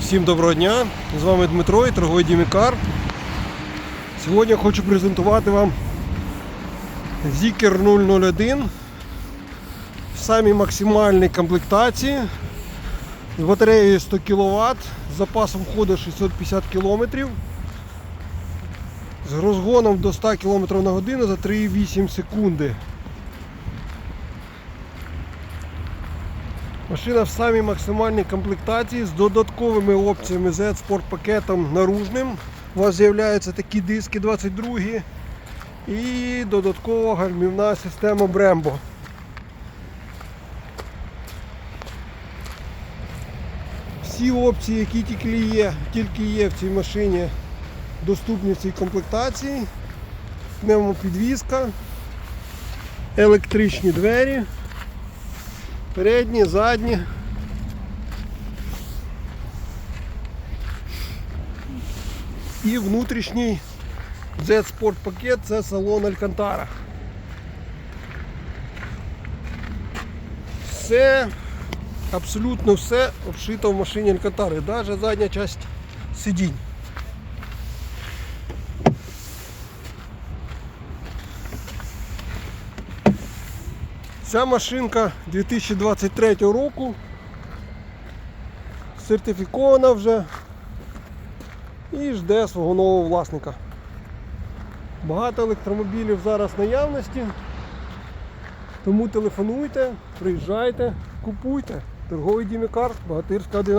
Всім доброго дня! З вами Дмитро і торговий Дімікар. Сьогодні я хочу презентувати вам Zikr 001 в самій максимальній комплектації з батареєю 100 кВт, з запасом ходу 650 км, з розгоном до 100 км на годину за 3,8 секунди. Машина в самій максимальній комплектації з додатковими опціями Z Sport пакетом наружним. У вас з'являються такі диски 22 і додаткова гальмівна система Brembo. Всі опції, які тільки є, тільки є в цій машині, доступні в цій комплектації. Пневмопідвізка, електричні двері. Передні, задні. І внутрішній Z-Sport пакет це салон Алькантара. Все, абсолютно все обшито в машині Алькантари, навіть задня часть сидінь. Ця машинка 2023 року. Сертифікована вже і жде свого нового власника. Багато електромобілів зараз наявності. Тому телефонуйте, приїжджайте, купуйте. Торговий Дімікар, Богатирська 1.